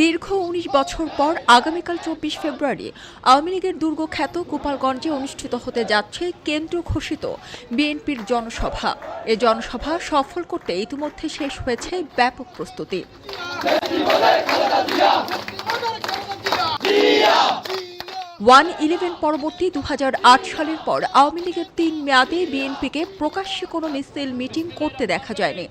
দীর্ঘ উনিশ বছর পর আগামীকাল চব্বিশ ফেব্রুয়ারি আওয়ামী লীগের দুর্গ খ্যাত গোপালগঞ্জে অনুষ্ঠিত হতে যাচ্ছে কেন্দ্র ঘোষিত বিএনপির জনসভা। এ জনসভা সফল করতে ইতিমধ্যে শেষ হয়েছে ব্যাপক প্রস্তুতি। ওয়ান ইলেভেন পরবর্তী দু হাজার আট সালের পর আওয়ামী লীগের তিন মেয়াদে বিএনপিকে প্রকাশ্যে কোনো মিছিল, মিটিং করতে দেখা যায়নি।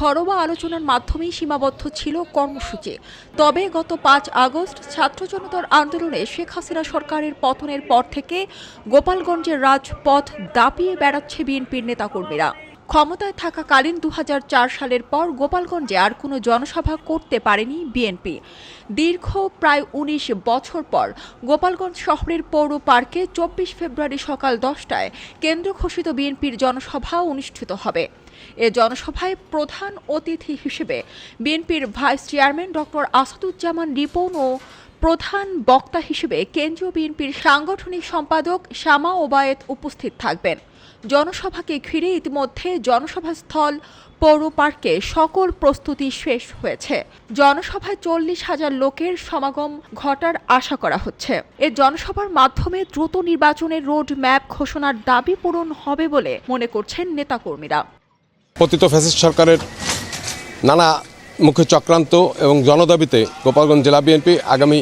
ঘরোয়া আলোচনার মাধ্যমেই সীমাবদ্ধ ছিল কর্মসূচি। তবে গত পাঁচ আগস্ট ছাত্র জনতার আন্দোলনে শেখ হাসিনা সরকারের পতনের পর থেকে গোপালগঞ্জের রাজপথ দাপিয়ে বেড়াচ্ছে বিএনপির নেতাকর্মীরা। ক্ষমতায় থাকাকালীন দু হাজার চার সালের পর গোপালগঞ্জে আর কোনো জনসভা করতে পারেনি বিএনপি। দীর্ঘ প্রায় উনিশ বছর পর গোপালগঞ্জ শহরের পৌর পার্কে চব্বিশ ফেব্রুয়ারি সকাল দশটায় কেন্দ্র ঘোষিত বিএনপির জনসভা অনুষ্ঠিত হবে। এ জনসভায় প্রধান অতিথি হিসেবে বিএনপির vice chairman doctor Asaduzzaman Ripon ও প্রধান বক্তা হিসেবে কেন্দ্রীয় বিএনপির সাংগঠনিক সম্পাদক শামা ওবায়েত উপস্থিত থাকবেন। জনসভাকে ঘিরে ইতিমধ্যে জনসভাস্থল পৌর পার্কে সকল প্রস্তুতি শেষ হয়েছে। জনসভায় চল্লিশ হাজার লোকের সমাগম ঘটার আশা করা হচ্ছে। এ জনসভার মাধ্যমে দ্রুত নির্বাচনের রোড ম্যাপ ঘোষণার দাবি পূরণ হবে বলে মনে করছেন নেতাকর্মীরা। পতিত ফ্যাসিস্ট সরকারের নানা মুখে চক্রান্ত এবং জনদাবিতে গোপালগঞ্জ জেলা বিএনপি আগামী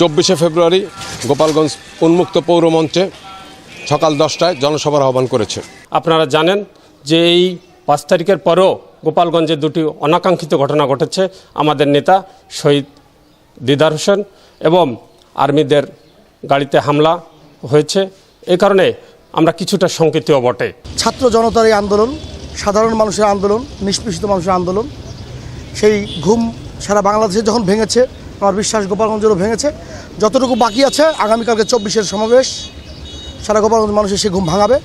চব্বিশে ফেব্রুয়ারি গোপালগঞ্জ উন্মুক্ত পৌর মঞ্চে সকাল দশটায় জনসভার আহ্বান করেছে। আপনারা জানেন যে এই পাঁচ তারিখের পরেও গোপালগঞ্জে দুটি অনাকাঙ্ক্ষিত ঘটনা ঘটেছে। আমাদের নেতা শহীদ দিদার হোসেন এবং আর্মিদের গাড়িতে হামলা হয়েছে। এই কারণে আমরা কিছুটা শঙ্কিতও বটে। ছাত্র জনতার এই আন্দোলন সাধারণ মানুষের আন্দোলন নিষ্পেষিত মানুষের আন্দোলন সেই ঘুম সারা বাংলাদেশে যখন ভেঙেছে আমার বিশ্বাস গোপালগঞ্জেরও ভেঙেছে। যতটুকু বাকি আছে আগামীকালকে চব্বিশের সমাবেশ। সারা গোপালগঞ্জ মানুষের সে ঘুম ভাঙাবে।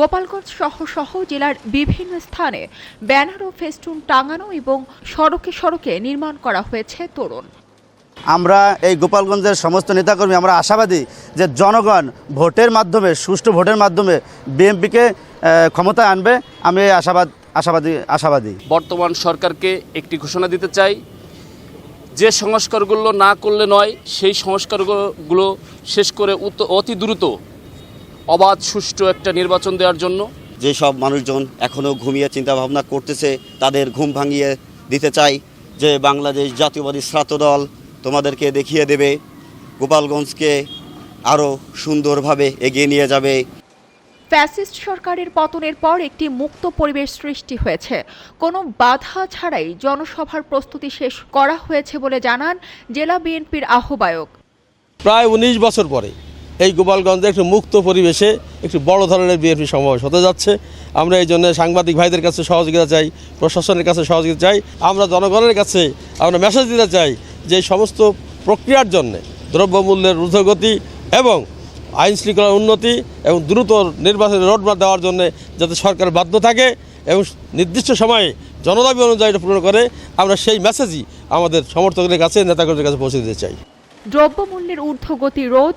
গোপালগঞ্জ সহ সহ জেলার বিভিন্ন স্থানে ব্যানার ও ফেস্টুন টাঙানো এবং সড়কে সড়কে নির্মাণ করা হয়েছে তরুণ। আমরা এই গোপালগঞ্জের সমস্ত নেতাকর্মী আমরা আশাবাদী যে জনগণ ভোটের মাধ্যমে সুষ্ঠু ভোটের মাধ্যমে বিএনপিকে ক্ষমতায় আনবে। আমি এই আশাবাদ আশাবাদী আশাবাদী। বর্তমান সরকারকে একটি ঘোষণা দিতে চাই যে সংস্কারগুলো না করলে নয় সেই সংস্কারগুলো শেষ করে অতি দ্রুত অবাধ সুষ্ঠু একটা নির্বাচন দেওয়ার জন্য। যেসব মানুষজন এখনও ঘুমিয়ে চিন্তা ভাবনা করতেছে তাদের ঘুম ভাঙিয়ে দিতে চাই যে বাংলাদেশ জাতীয়বাদী ছাত্র দল তোমাদেরকে দেখিয়ে দেবে গোপালগঞ্জকে আরও সুন্দরভাবে এগিয়ে নিয়ে যাবে। ফ্যাসিস্ট সরকারের পতনের পর একটি মুক্ত পরিবেশ সৃষ্টি হয়েছে। কোনো বাধা ছাড়াই জনসভার প্রস্তুতি শেষ করা হয়েছে বলে জানান জেলা বিএনপির আহ্বায়ক। প্রায় উনিশ বছর পরে এই গোপালগঞ্জে একটু মুক্ত পরিবেশে একটু বড় ধরনের বিএনপি সমাবেশ হতে যাচ্ছে। আমরা এই জন্য সাংবাদিক ভাইদের কাছে সহযোগিতা চাই, প্রশাসনের কাছে সহযোগিতা চাই, আমরা জনগণের কাছে আমরা মেসেজ দিতে চাই যে সমস্ত প্রক্রিয়ার জন্য দ্রব্যমূল্যের ঊর্ধ্বগতি এবং আইন শৃঙ্খলার উন্নতি এবং দ্রুত নির্বাচনের রোডম্যাপ দেওয়ার জন্য যাতে সরকার বাধ্য থাকে এবং নির্দিষ্ট সময়ে জনদাবি অনুযায়ী পূরণ করে, আমরা সেই মেসেজই আমাদের সমর্থকদের কাছে, নেতাকর্মীদের কাছে পৌঁছে দিতে চাই। দ্রব্যমূল্যের ঊর্ধ্বগতি রোধ,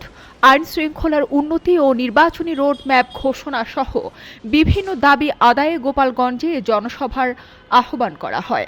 আইন শৃঙ্খলার উন্নতি ও নির্বাচনী রোড ম্যাপ ঘোষণা সহ বিভিন্ন দাবি আদায়ে গোপালগঞ্জে জনসভার আহ্বান করা হয়।